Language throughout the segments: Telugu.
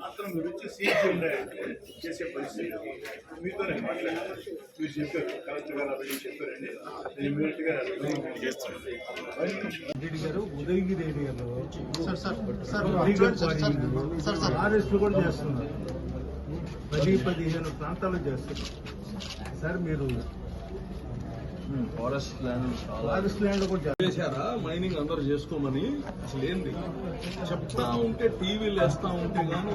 అతను మీరు వచ్చి సీట్ చేసే పరిస్థితి మీతోనే మాట్లాడారు మీరు చెప్పారు కలెక్టర్ గారు అవి చెప్పారండి నేను ఇమీడియట్ చేస్తాను గారు ఉదయగిరి ఏరియాలో సార్ సార్ కూడా చేస్తున్నారు. పది పదిహేను ప్రాంతాలు చేస్తున్నారు. సార్ మీరు ఫారెస్ట్ ల్యాండ్ ఫారెస్ట్ ల్యాండ్. చేశారా? మైనింగ్ అందరు చేసుకోమని అసలు ఏంది చెప్తా ఉంటే టీవీలు వేస్తా ఉంటే కానీ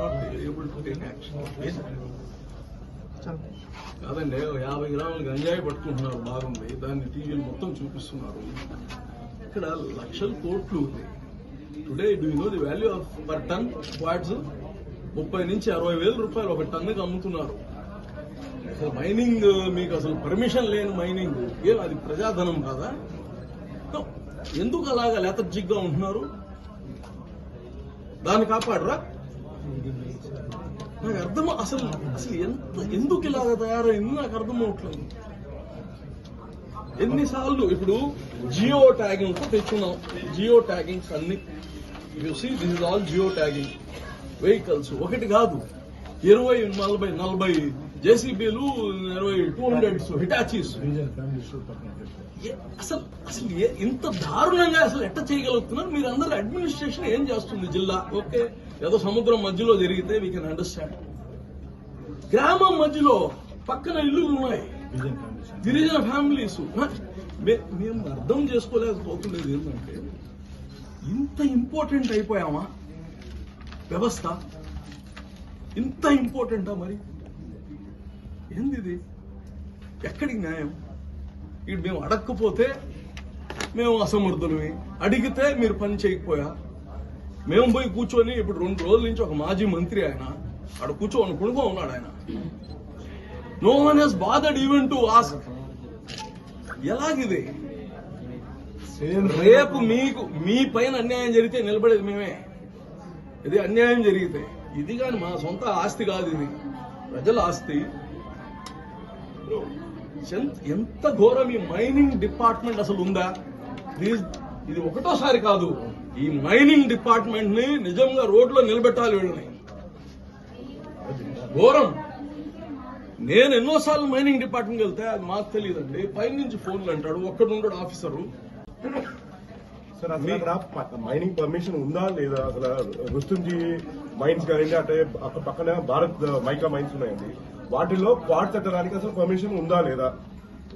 not able to take action కాదండి యాభై గ్రాములు గంజాయి పట్టుకుంటున్నారు బాగుంది. దాన్ని టీవీలు మొత్తం చూపిస్తున్నారు. ఇక్కడ లక్షల కోట్లు ఉంది today do know the value of per ton quads ముప్పై నుంచి అరవై వేల రూపాయలు ఒక టన్నుకి అమ్ముతున్నారు. అసలు మైనింగ్ మీకు అసలు పర్మిషన్ లేని మైనింగ్. ఏం అది ప్రజాధనం కాదా? ఎందుకు అలాగా లేతర్జిగ్గా ఉంటున్నారు? దాన్ని కాపాడరా? నాకు అర్థం అసలు అసలు ఎంత ఎందుకు ఇలాగ తయారైంది? నాకు అర్థం అవట్లేదు. ఎన్నిసార్లు ఇప్పుడు జియో ట్యాగింగ్ తెచ్చుకున్నాం తెచ్చున్నాం. జియో ట్యాగింగ్స్ అన్ని. చూసి this is all geo tagging. Vehicles ఒకటి కాదు. ఇరవై నలభై నలభై జేసీబీలు ఇరవై టూ హండ్రెడ్స్ హిటాచీస్. అసలు అసలు ఇంత దారుణంగా అసలు ఎట్ట చేయగలుగుతున్నారు? మీరు అందరూ అడ్మినిస్ట్రేషన్ ఏం చేస్తుంది జిల్లా? ఓకే ఏదో సముద్రం మధ్యలో జరిగితే వీ కెన్ అండర్స్టాండ్ గ్రామం మధ్యలో పక్కన ఇల్లులు ఉన్నాయి గిరిజన ఫ్యామిలీస్. మేము అర్థం చేసుకోలేకపోతున్నది ఏంటంటే ఇంత ఇంపార్టెంట్ అయిపోయామా? వ్యవస్థ ఇంత ఇంపార్టెంటా మరి? ఏంది ఇది ఎక్కడికి న్యాయం? ఇటు మేము అడగకపోతే మేము అసమర్థులమే. అడిగితే మీరు పని చేయకపోయా? మేము పోయి కూర్చొని ఇప్పుడు రెండు రోజుల నుంచి ఒక మాజీ మంత్రి ఆయన ఆడ కూర్చోని కొడుకో ఉన్నాడు ఆయన. No one he's bothered even to ask ఎలాగిది? Same రేపు మీకు మీ పైన అన్యాయం జరిగితే నిలబడేది మేమే. ఇది అన్యాయం జరిగితే. ఇది కానీ మా సొంత ఆస్తి కాదు ఇది. ప్రజల ఆస్తి. ఎంత- ఘోరం ఈ మైనింగ్ డిపార్ట్మెంట్ అసలు ఉందా? ఇది ఒకటోసారి కాదు. ఈ మైనింగ్ డిపార్ట్మెంట్ని నిజంగా రోడ్లో నిలబెట్టాలి వీళ్ళని. ఘోరం. నేను ఎన్నోసార్లు మైనింగ్ డిపార్ట్మెంట్ వెళ్తే అది మాకు తెలియదండి. పైనుంచి ఫోన్లు అంటాడు ఒక్కడు ఉండడు ఆఫీసరు మైనింగ్ పర్మిషన్ ఉందా లేదా? అసలు రుస్తుంజీ మైన్స్ కానీ అంటే అక్కడ పక్కన భారత్ మైకా మైన్స్ ఉన్నాయండి. వాటిల్లో క్వాడ్ కట్టడానికి అసలు పర్మిషన్ ఉందా లేదా?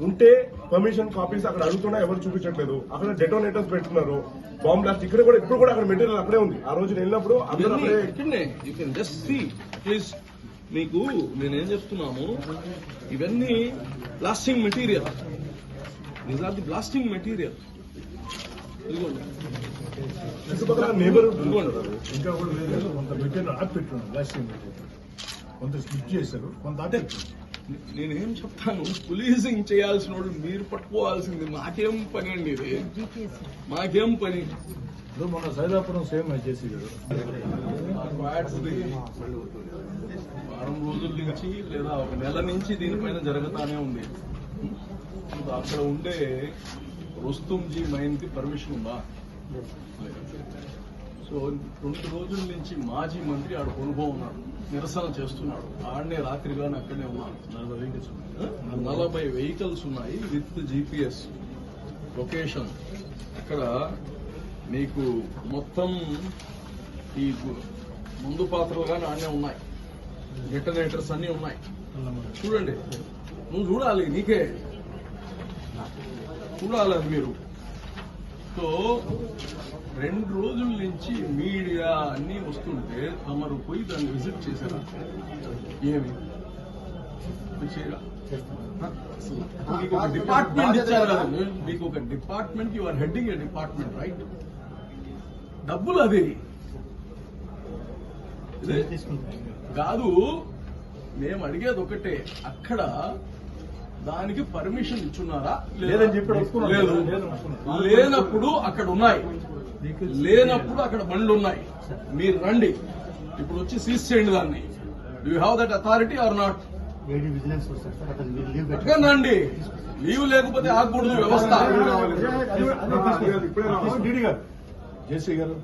ఉంటే పర్మిషన్ కాపీస్ అక్కడ అడుగుతున్నా ఎవరు చూపించట్లేదు. అక్కడ డెటోనేటర్స్ పెట్టుకున్నారు బాంబ్ బ్లాస్ట్ ఇక్కడ కూడా ఇప్పుడు కూడా అక్కడ మెటీరియల్ అక్కడే ఉంది. ఆ రోజు నేను వెళ్ళినప్పుడు అందరూ ప్లీజ్ మీకు నేనేం చెప్తున్నాము? ఇవన్నీ blasting material these are the blasting material ఇదిగోండి. చుట్టుపక్కల నేబర్ ఇంకా కూడా కొంత మెటీరియల్ ఆపి పెట్టున్నారు లాస్ట్ కొంత స్లిప్ చేశారు కొంత అటే నేనేం చెప్తాను? పోలీసింగ్ చేయాల్సిన వాళ్ళు మీరు పట్టుకోవాల్సింది మాకేం పని అండి ఇది? మాకేం పని? మన సైదాపురం సేమ్ చేసి వారం రోజుల నుంచి లేదా ఒక నెల నుంచి దీనిపైన జరుగుతానే ఉంది. అక్కడ ఉండే రుస్తుంజీ మైన్కి పర్మిషన్ ఉందా? సో రెండు రోజుల నుంచి మాజీ మంత్రి ఆడ కొనుగోలు ఉన్నాడు నిరసన చేస్తున్నాడు. ఆడనే రాత్రిగానే అక్కడనే ఉన్నాడు. నలభై వెహికల్స్ ఉన్నాయి విత్ జీపీఎస్ లొకేషన్ అక్కడ మీకు మొత్తం ఈ ముందు పాత్రలు కానీ ఆడనే ఉన్నాయి. డిటనేటర్స్ అన్ని ఉన్నాయి. చూడండి. నువ్వు చూడాలి నీకే. చూడాలి అది మీరు. సో రెండు రోజుల నుంచి మీడియా అన్ని వస్తుంటే తమరు పోయి దాన్ని విజిట్ చేశారా? ఏమి? మీకు ఒక డిపార్ట్మెంట్ ఇచ్చారు మీకు ఒక department you are heading a department right డబ్బులు అది. కాదు మేము అడిగేది ఒకటే. అక్కడ దానికి పర్మిషన్ ఇచ్చున్నారా? లేదా? లేదని చెప్పి. లేదు. లేనప్పుడు అక్కడ ఉన్నాయి. లేనప్పుడు అక్కడ బండ్లు ఉన్నాయి. మీరు రండి. ఇప్పుడు వచ్చి సీజ్ చేయండి దాన్ని. You have that authority or not రండి లీవ్ లేకపోతే ఆగకూడదు వ్యవస్థ. డీడీ గారు జేసీ గారు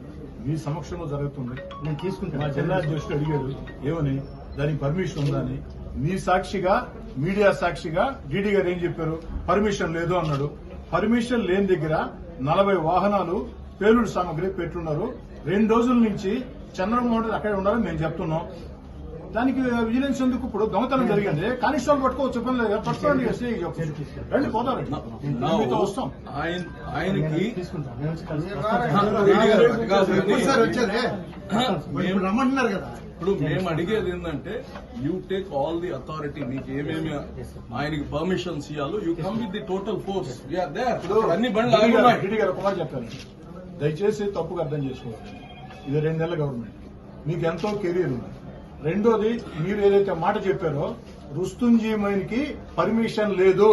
మీ సమక్షంలో జరుగుతుంది. నేను తీసుకుంటాను. మా జిల్లా అధ్యక్షుడు అడిగాడు ఏమని? దానికి పర్మిషన్ ఉందా అని. మీ సాక్షిగా మీడియా సాక్షిగా డీడీ గారు ఏం చెప్పారు? పర్మిషన్ లేదు అన్నాడు. పర్మిషన్ లేని దగ్గర నలభై వాహనాలు పేలుడు సామాగ్రి పెట్టున్నారు. రెండు రోజుల నుంచి చంద్రబాబు నాయుడు అక్కడే ఉండాలని మేము చెప్తున్నాం. దానికి విజిలెన్స్ ఎందుకు ఇప్పుడు దొంగతనం జరిగింది? కానిస్టేబుల్ పట్టుకోవచ్చు ఇబ్బంది లేదు. పట్టుకోండి ఎస్ఐ రండి మీతో వస్తాం. ఆయన ఆయనకి రమ్మంటున్నారు కదా. ఇప్పుడు మేము అడిగేది ఏంటంటే you take all the authority మీకు ఏమేమి ఆయనకి పర్మిషన్స్ ఇవ్వాలో you come with the total force అన్ని బండ్లు కుమార్ చెప్పారు. దయచేసి తప్పుగా అర్థం చేసుకోవాలి ఇది రెండు నెలల గవర్నమెంట్ మీకు ఎంతో కెరీర్ ఉంది. రెండోది మీరు ఏదైతే మాట చెప్పారో రుస్తుంజీమైన్కి పర్మిషన్ లేదు.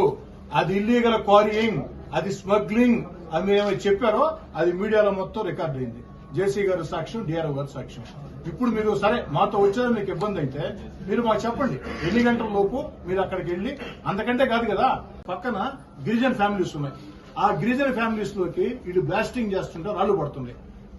అది ఇల్లీగల్ క్వారీయింగ్ అది స్మగ్లింగ్ అని మీరు ఏమైనా చెప్పారో అది మీడియాలో మొత్తం రికార్డ్ అయింది. జేసీ గారు సాక్ష్యం డిఆర్ఓ గారు సాక్ష్యం. ఇప్పుడు మీరు సరే మాతో వచ్చేది మీకు ఇబ్బంది అయితే మీరు మాకు చెప్పండి. ఎన్ని గంటల లోపు మీరు అక్కడికి వెళ్ళి అంతకంటే కాదు కదా పక్కన గిరిజన ఫ్యామిలీస్ ఉన్నాయి. ఆ గిరిజన ఫ్యామిలీస్లోకి ఇటు బ్లాస్టింగ్ చేస్తుంటే రాళ్ళు పడుతుంది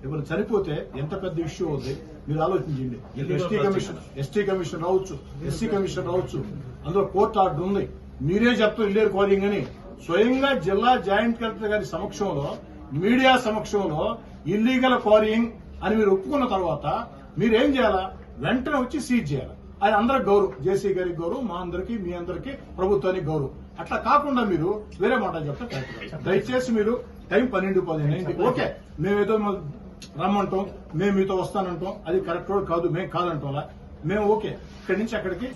ఎవరు చనిపోతే ఎంత పెద్ద ఇష్యూ అవుతుంది మీరు ఆలోచించండి. ఎస్టీ కమిషన్ ఎస్టీ కమిషన్ రావచ్చు ఎస్సీ కమిషన్ రావచ్చు. అందులో కోర్టు ఆర్డర్ ఉంది. మీరే చెప్తూ ఇల్లేరు కోరింగ్ అని. స్వయంగా జిల్లా జాయింట్ కలెక్టర్ గారి సమక్షంలో మీడియా సమక్షంలో ఇల్లీగల్ క్వారీయింగ్ అని మీరు ఒప్పుకున్న తర్వాత మీరేం చేయాలా? వెంటనే వచ్చి సీజ్ చేయాలి? అది అందరికి గౌరవం. జేసీ గారికి గౌరవం మా అందరికి మీ అందరికి ప్రభుత్వానికి గౌరవం. అట్లా కాకుండా మీరు వేరే మాట చెప్తే. దయచేసి మీరు టైం పన్నెండు పదిహేను ఓకే మేమేదో రమ్మంటాం మేము మీతో వస్తానంటాం. అది కరెక్ట్ కూడా కాదు మేము కాదంటాం మేము ఓకే ఇక్కడి నుంచి అక్కడికి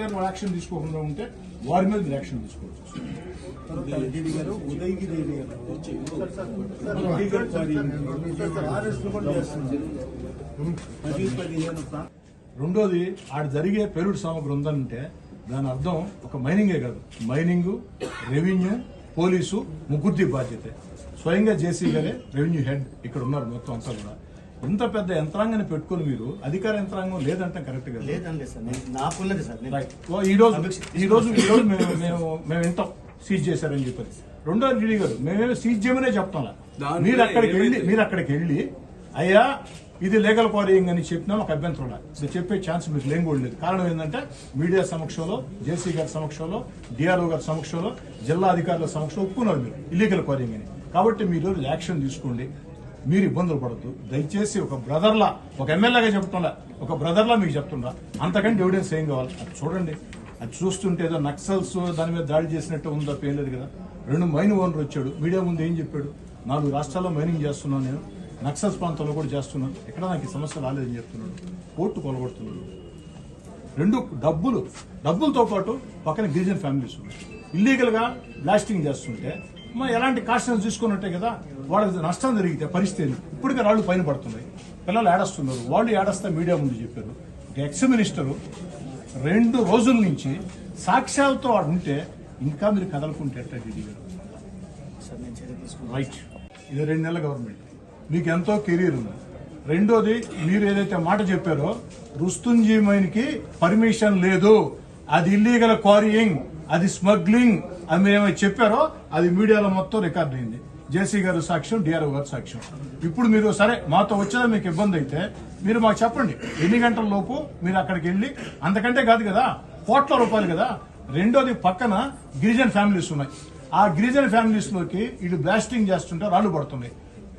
గారు యాక్షన్ తీసుకోకుండా ఉంటే వారి మీద మీరు యాక్షన్ తీసుకోవచ్చు. ఉదయగిరి రెండోది ఆడ జరిగే పెరుడు సామగ్రి ఉందంటే దాని అర్థం ఒక మైనింగే కాదు. మైనింగ్ రెవెన్యూ పోలీసు ముగ్గురిది బాధ్యత. స్వయంగా జేసీ గారే రెవెన్యూ హెడ్ ఇక్కడ ఉన్నారు మొత్తం అంతా కూడా. ఇంత పెద్ద యంత్రాంగాన్ని పెట్టుకొని మీరు అధికార యంత్రాంగం లేదంటే కరెక్ట్ కదా? లేదండి సార్ నేను నాకున్నది సార్ నేను రైట్. ఓ, ఈ రోజు ఈ రోజు ఈ రోజు మేము మేము మేము వింటాం సీజ్ చేశారని చెప్పి రెండో డీడీ గారు మేమేమో సీజ్ చేయమనే చెప్తాం మీరు అక్కడికి వెళ్ళి మీరు అక్కడికి వెళ్ళి అయ్యా ఇది లీగల్ క్వారీయింగ్ అని చెప్పినా ఒక అభ్యంతరం ఇది చెప్పే ఛాన్స్ మీకు లేని కూడా లేదు. కారణం ఏంటంటే మీడియా సమక్షంలో జేసీ గారి సమక్షంలో డిఆర్ఓ గారి సమక్షంలో జిల్లా అధికారుల సమక్షంలో ఒప్పుకున్నారు మీరు ఇల్లీగల్ క్వారీయింగ్ అని. కాబట్టి మీరు యాక్షన్ తీసుకోండి. మీరు ఇబ్బందులు పడద్దు. దయచేసి ఒక బ్రదర్లా ఒక ఎమ్మెల్యేగా చెప్తున్నా ఒక బ్రదర్లా మీకు చెప్తున్నా. అంతకంటే ఎవిడెన్స్ ఏం కావాలి? అది చూడండి. అది చూస్తుంటే ఏదో నక్సల్స్ దాని మీద దాడి చేసినట్టు ఉందో పేరు లేదు కదా. రెండు మైన్ ఓనర్ వచ్చాడు. మీడియా ముందు ఏం చెప్పాడు? నాలుగు రాష్ట్రాల్లో మైనింగ్ చేస్తున్నాను నేను. నక్సల్స్ ప్రాంతంలో కూడా చేస్తున్నాను. ఎక్కడ నాకు సమస్య రాలేదని చెప్తున్నాడు. కోర్టు కొలగొడుతున్నాడు. రెండు డబ్బులు. డబ్బులతో పాటు పక్కన గిరిజన ఫ్యామిలీస్ ఇల్లీగల్గా బ్లాస్టింగ్ చేస్తుంటే ఎలాంటి కాస్టన్స్ తీసుకున్నట్టే కదా వాళ్ళకి నష్టం జరిగితే పరిస్థితి? ఇప్పటికే రాళ్ళు పైన పడుతున్నాయి. పిల్లలు ఏడస్తున్నారు వాళ్ళు ఏడస్తా మీడియా ముందు చెప్పారు. ఎక్స్ మినిస్టరు రెండు రోజుల నుంచి సాక్ష్యాలతో వాడు ఉంటే ఇంకా మీరు కదలకుంటే గారు? తీసుకుంటాను. రైట్ ఇది రెండు నెలల గవర్నమెంట్ మీకు ఎంతో కెరీర్ ఉంది. రెండోది మీరు ఏదైతే మాట చెప్పారో రుస్తుంజీ మైన్కి పర్మిషన్ లేదు. అది ఇల్లీగల్ క్వారీయింగ్ అది స్మగ్లింగ్ అని మీరు ఏమైతే చెప్పారో అది మీడియాలో మొత్తం రికార్డ్ అయింది. జేసీ గారు సాక్ష్యం డిఆర్ఓ గారు సాక్ష్యం. ఇప్పుడు మీరు సరే మాతో వచ్చేదా మీకు ఇబ్బంది అయితే మీరు మాకు చెప్పండి. ఎన్ని గంటల లోపు మీరు అక్కడికి వెళ్ళి అంతకంటే కాదు కదా కోట్ల రూపాయలు కదా. రెండోది పక్కన గిరిజన ఫ్యామిలీస్ ఉన్నాయి. ఆ గిరిజన ఫ్యామిలీస్లోకి ఇటు బ్లాస్టింగ్ చేస్తుంటే రాళ్ళు పడుతున్నాయి.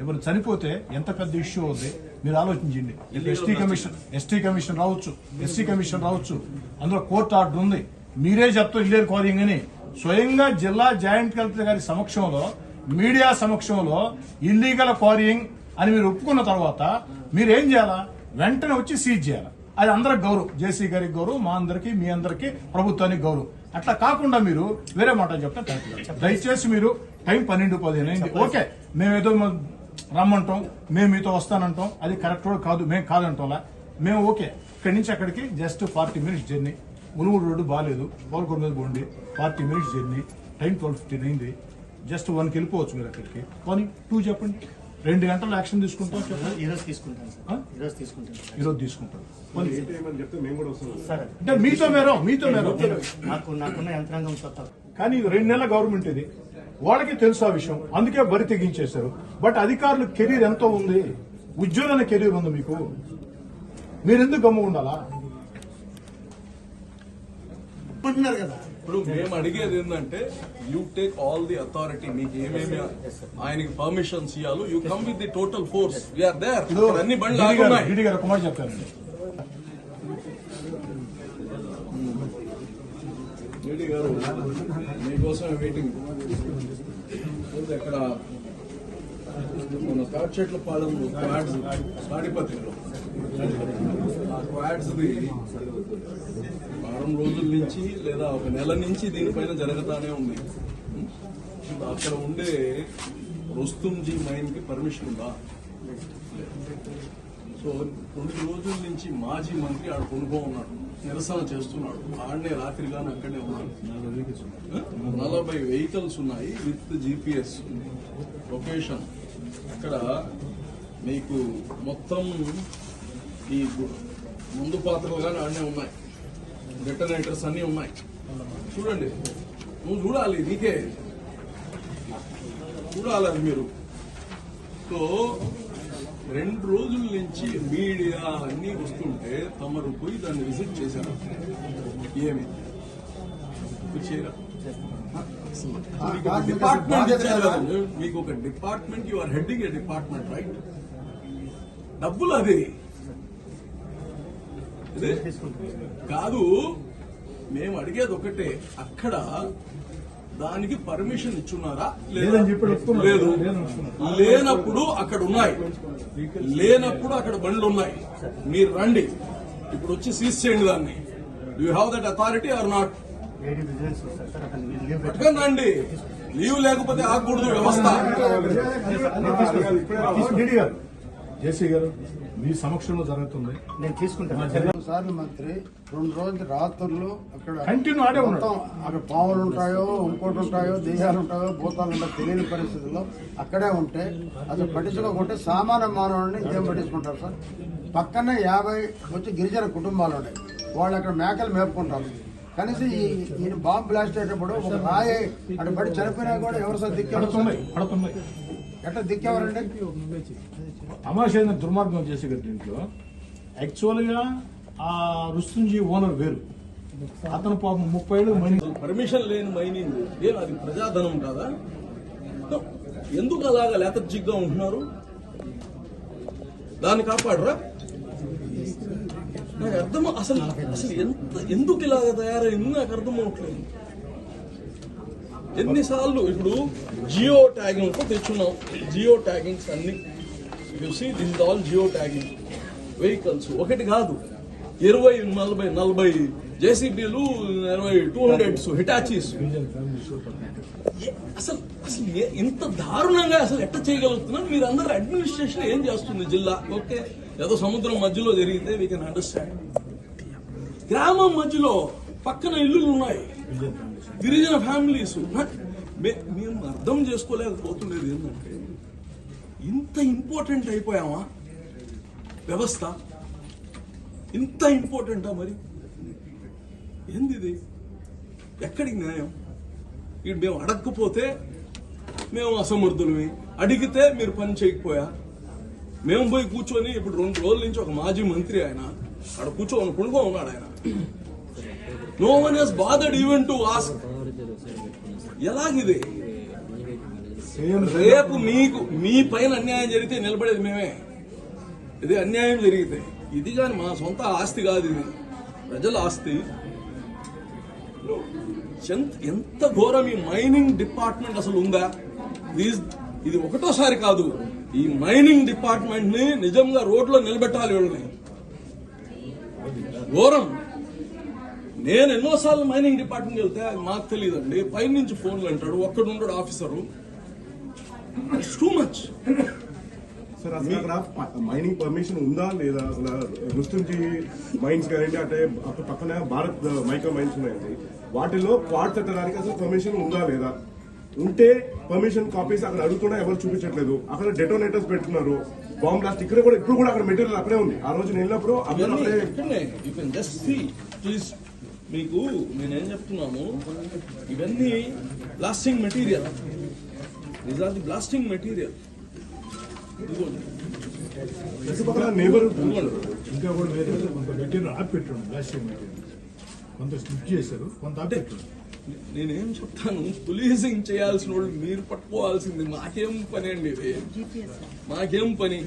ఎవరు చనిపోతే ఎంత పెద్ద ఇష్యూ అవుతుంది మీరు ఆలోచించండి. ఎస్టీ కమిషన్ ఎస్టీ కమిషన్ రావచ్చు ఎస్సీ కమిషన్ రావచ్చు. అందులో కోర్టు ఆర్డర్ ఉంది. మీరే చెప్తూ ఇల్లేరు క్వారింగ్ అని. స్వయంగా జిల్లా జాయింట్ కలెక్టర్ గారి సమక్షంలో మీడియా సమక్షంలో ఇల్లీగల్ క్వారింగ్ అని మీరు ఒప్పుకున్న తర్వాత మీరు ఏం చేయాలా? వెంటనే వచ్చి సీజ్ చేయాలి? అది అందరికి గౌరవం. జేసీ గారికి గౌరవం మా అందరికి మీ అందరికి ప్రభుత్వానికి గౌరవం. అట్లా కాకుండా మీరు వేరే మాట చెప్తే. దయచేసి మీరు టైం పన్నెండు పదిహేను అయింది. ఓకే మేమేదో రమ్మంటాం మేము మీతో వస్తానంటాం. అది కరెక్ట్ కూడా కాదు మేము కాదంటాంలా. మేము ఓకే. ఇక్కడి నుంచి అక్కడికి just forty minutes journey. Munugodu road బాగాలేదు పోలకొండ మీద పోండి forty minutes journey time twelve fifteen అయింది జస్ట్ వన్కి వెళ్ళిపోవచ్చు మీరు అక్కడికి. వన్ టూ చెప్పండి. రెండు గంటలు యాక్షన్ తీసుకుంటాం ఈరోజు తీసుకుంటాం పోనీ. ఏ టైం అని చెప్తే మేము కూడా వస్తున్నాం. సార్ అది. అంటే మీతో మేరం మీతో మేరం. నాకు నాకున్న యంత్రాంగం సొత్త కానీ ఇది రెండు నెలల గవర్నమెంట్ ఇది. వాళ్ళకి తెలుసు ఆ విషయం. అందుకే బరి తెగించేశారు. బట్ అధికారులు కెరీర్ ఎంతో ఉంది. ఉద్యోగం కెరీర్ ఉంది మీకు. మీరు ఎందుకు గమ్ము ఉండాలా? అంటున్నారు కదా. ఇప్పుడు మేము అడిగేది ఏంటంటే you take all the authority మీకు ఏమేమి ఆయనకి పర్మిషన్స్ ఇవ్వాలో you come with the total force we are there అన్ని బండ్లు ఒక మాట చెప్తానండి రెడ్డి గారు మీకోసం వెయిటింగ్ ఇక్కడ మన తాటి చెట్ల పాలెం క్వాడ్స్ తాడిపత్రిలో ఆ క్వాడ్స్ వారం రోజుల నుంచి లేదా ఒక నెల నుంచి దీనిపైన జరుగుతానే ఉంది. అక్కడ ఉండే రుస్తుంజీ మైన్కి పర్మిషన్ ఉందా? సో రెండు రోజుల నుంచి మాజీ మంత్రి ఆడ కొనుక్కో ఉన్నాడు నిరసన చేస్తున్నాడు. ఆడనే రాత్రి కానీ అక్కడే ఉన్నాడు. నలభై వెహికల్స్ ఉన్నాయి విత్ జీపీఎస్ లొకేషన్. అక్కడ మీకు మొత్తం ఈ ముందు పాత్రలు కానీ ఆడనే ఉన్నాయి. డెటనేటర్స్ అన్నీ ఉన్నాయి. చూడండి. నువ్వు చూడాలి నీకే. చూడాలి అది మీరు. సో రెండు రోజుల నుంచి మీడియా అన్ని వస్తుంటే తమరు పోయి దాన్ని విజిట్ చేశారు. ఏమి? చేయరా? మీకు ఒక department you are heading a department right డబ్బులు అది? కాదు మేము అడిగేది ఒకటే అక్కడ దానికి పర్మిషన్ ఇచ్చున్నారా? లేదా? లేనప్పుడు అక్కడ ఉన్నాయి. లేనప్పుడు అక్కడ బండ్లు ఉన్నాయి. మీరు రండి. ఇప్పుడు వచ్చి సీజ్ చేయండి దాన్ని. You have that authority or not పట్టుకొని రండి. లీవ్ లేకపోతే ఆగకూడదు వ్యవస్థ. జేసీ గారు మీ సమక్షంలో జరుగుతుంది. నేను తీసుకుంటాను సార్లు మంత్రి రెండు రోజులు రాత్రులు అక్కడ కంటిన్యూ ఆడే మొత్తం అక్కడ పాములు ఉంటాయో ఇంకోటి ఉంటాయో దేశాలు ఉంటాయో భూతాలు ఉంటాయో తెలియని పరిస్థితుల్లో అక్కడే ఉంటే అది పట్టించుకోకుంటే సామాన్య మానవుడిని ఇంకేం పట్టించుకుంటారు సార్? పక్కనే యాభై వచ్చి గిరిజన కుటుంబాలు ఉన్నాయి. వాళ్ళు అక్కడ మేకలు మేపుకుంటారు. కనీసం ఈ ఈయన బాంబు బ్లాస్ట్ అయ్యేటప్పుడు ఒక రాయి అటు పడి చనిపోయినా కూడా ఎవరు సార్ సార్? పడుతున్నాయి ఎట్లా దిక్కెవరండి? తమాషైన దుర్మార్గం చేసే దీంట్లో యాక్చువల్గా ఆ రుస్తుంజీ ఓనర్ వేరు. అతను పాపం ముప్పై ఏళ్ళు మైనింగ్ పర్మిషన్ లేని మైనింగ్. లేదు అది ప్రజాధనం కాదా? ఎందుకు అలాగా లేతర్జిగ్గా ఉంటున్నారు? దాన్ని కాపాడరా. నాకు అర్థం అసలు అసలు ఎంత ఎందుకు ఇలాగ తయారైంది నాకు అర్థం అవట్లేదు. ఎన్నిసార్లు ఇప్పుడు జియో ట్యాగింగ్ తెచ్చున్నాం. జియో ట్యాగింగ్స్ అన్ని చూసి this all geo tagging vehicles ఒకటి కాదు. ఇరవై నలభై నలభై జేసీబీలు ఇరవై టూ హండ్రెడ్స్ హిటాచీస్ అసలు అసలు ఇంత దారుణంగా అసలు ఎట్ట చేయగలుగుతున్నారు? మీరు అందరు అడ్మినిస్ట్రేషన్ ఏం చేస్తుంది జిల్లా? ఓకే. ఏదో సముద్రం మధ్యలో జరిగితే వీ కెన్ అండర్స్టాండ్ గ్రామం మధ్యలో పక్కన ఇల్లులు ఉన్నాయి. గిరిజన ఫ్యామిలీస్. మేము అర్థం చేసుకోలేకపోతుండేది ఏంటంటే ఇంత ఇంపార్టెంట్ అయిపోయామా వ్యవస్థ. ఇంత ఇంపార్టెంటా మరి? ఏంది ఇది? ఎక్కడికి న్యాయం? ఇటు మేము అడగకపోతే మేము అసమర్థులమే. అడిగితే మీరు పని చేయకపోయా? మేము పోయి కూర్చొని ఇప్పుడు రెండు రోజుల నుంచి ఒక మాజీ మంత్రి ఆయన. అక్కడ కూర్చోని కొనుక్కో ఉన్నాడు ఆయన. No one he's bothered even to ask ఎలాగిది? రేపు మీకు మీ పైన అన్యాయం జరిగితే నిలబడేది మేమే. ఇది అన్యాయం జరిగితే. ఇది కానీ మా సొంత ఆస్తి కాదు ఇది. ప్రజల ఆస్తి. ఎంత- ఎంత ఘోరం ఈ మైనింగ్ డిపార్ట్మెంట్ అసలు ఉందా? ఇది ఒకటోసారి కాదు. ఈ మైనింగ్ డిపార్ట్మెంట్ని నిజంగా రోడ్లో నిలబెట్టాలి వీళ్ళని. ఘోరం. నేను ఎన్నోసార్లు మైనింగ్ డిపార్ట్మెంట్ వెళ్తే మాకు తెలియదండి. పైనుంచి ఫోన్లు అంటాడు ఒక్కడు ఉండడు officer. It's too much sir అసలు అక్కడ మైనింగ్ పర్మిషన్ ఉందా లేదా? అసలు రుస్తుంజీ మైన్స్ కానివ్వండి అంటే అక్కడ పక్కన భారత్ మైకా మైన్స్ ఉన్నాయండి. వాటిలో క్వాడ్ కట్టడానికి అసలు పర్మిషన్ ఉందా లేదా? ఉంటే పర్మిషన్ కాపీస్ అక్కడ అడుగుతున్నా ఎవరు చూపించట్లేదు. అక్కడ డెటోనేటర్స్ పెడుతున్నారు. బాంబ్ బ్లాస్ట్ ఇక్కడ కూడా ఇప్పుడు కూడా అక్కడ మెటీరియల్ అక్కడే ఉంది. ఆ రోజు నేను వెళ్ళినప్పుడు కెన్ మీకు నేనేం చెప్తున్నాను? ఇవన్నీ blasting material these are the blasting material చుట్టుపక్కల నేబర్ ఇంకా కూడా వేరే కొంత మెటీరియల్ ప్లాస్టిక్ మెటీరియల్ కొంత చేశారు కొంత నేనేం చెప్తాను? పోలీసింగ్ చేయాల్సిన వాళ్ళు మీరు పట్టుకోవాల్సింది మాకేం పని అండి ఇది? మాకేం పని?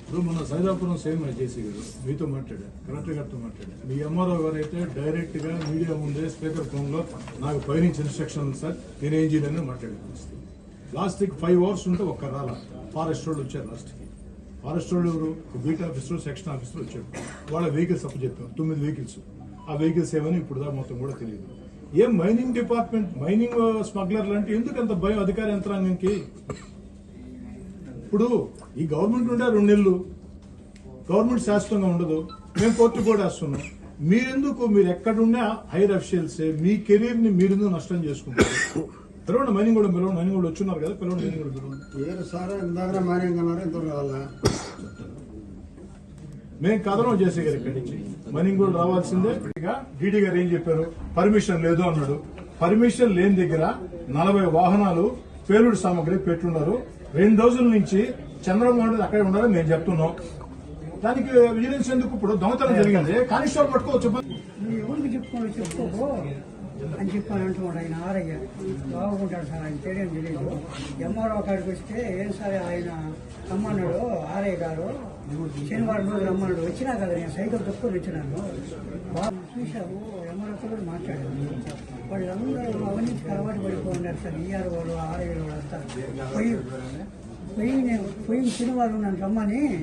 ఇప్పుడు మన సైదాపురం సేమ్ జేసీ గారు మీతో మాట్లాడా కలెక్టర్ గారితో మాట్లాడా మీ ఎంఆర్ఓ గారు అయితే డైరెక్ట్గా మీడియా ముందే స్పీకర్ ఫోన్లో నాకు పైనుంచి ఇన్స్ట్రక్షన్ సార్ నేను చేయాలని మాట్లాడాను లాస్ట్కి ఫైవ్ అవర్స్ ఉంటే ఒక్క రాల ఫారెస్ట్ వాళ్ళు వచ్చారు లాస్ట్కి ఫారెస్ట్ వాళ్ళు ఎవరు? బీట్ ఆఫీసర్ సెక్షన్ ఆఫీసర్ వచ్చారు. వాళ్ళ వెహికల్స్ అప్పు చెప్పాం. తొమ్మిది వెహికల్స్ ఆ వెహికల్స్ ఏమని ఇప్పుడు దాకా మొత్తం కూడా తెలియదు. ఏం మైనింగ్ డిపార్ట్మెంట్ మైనింగ్ స్మగ్లర్లు అంటే ఎందుకు అంత భయం అధికార యంత్రాంగంకి ఇప్పుడు ఈ గవర్నమెంట్ ఉండే రెండు నెలలు. గవర్నమెంట్ శాశ్వతంగా ఉండదు. మేము కోర్టు కూడా వేస్తున్నాం మీరెందుకు? మీరు ఎక్కడున్నా హైర్ అఫీషియల్సే. మీ కెరీర్ని మీరెందుకు నష్టం చేసుకుంటారు? పిలవండి మైనింగ్ కూడా పిలవండి మైనింగ్ కూడా వచ్చున్నారు కదా పిలవండి మైనింగ్ కూడా పిలవండి ఏరు సార్ ఇందాక మైనింగ్ అన్నారు ఇంత కావాలా మేము కథనం చేసే గారు ఇక్కడి నుంచి. మైనింగ్ కూడా రావాల్సిందే. డీడీ గారు ఏం చెప్పారు? పర్మిషన్ లేదు అన్నాడు. పర్మిషన్ లేని దగ్గర నలభై వాహనాలు పేలుడు సామాగ్రి పెట్టున్నారు. రెండు రోజుల నుంచి చంద్రబాబు నాయుడు అక్కడే ఉండాలని మేము చెప్తున్నాం. దానికి విజిలెన్స్ ఎందుకు ఇప్పుడు దొంగతనం జరిగింది? కానిస్టేబుల్ పట్టుకోవచ్చు. అని చెప్పని అంటున్నాడు ఆయన ఆరయ్య. బాగుంటాడు సార్ ఆయన తెలియదు తెలియదు ఎంఆర్ఓ కాడికి వస్తే ఏం సార్ ఆయన రమ్మన్నాడు ఆరయ్య గారు. శనివారం రోజు రమ్మన్నాడు. వచ్చినా కదా నేను సైకిల్ తొక్కుని వచ్చినాను. బాగా చూశావు ఎంఆర్ఓతో కూడా మాట్లాడాను. వాళ్ళందరూ అవన్నీ అలవాటు పడిపోయినారు సార్ ఈఆర్ వాళ్ళు ఆరయ్య వాళ్ళు అంతా. పోయి పోయి నేను పోయి శనివారం నన్ను రమ్మని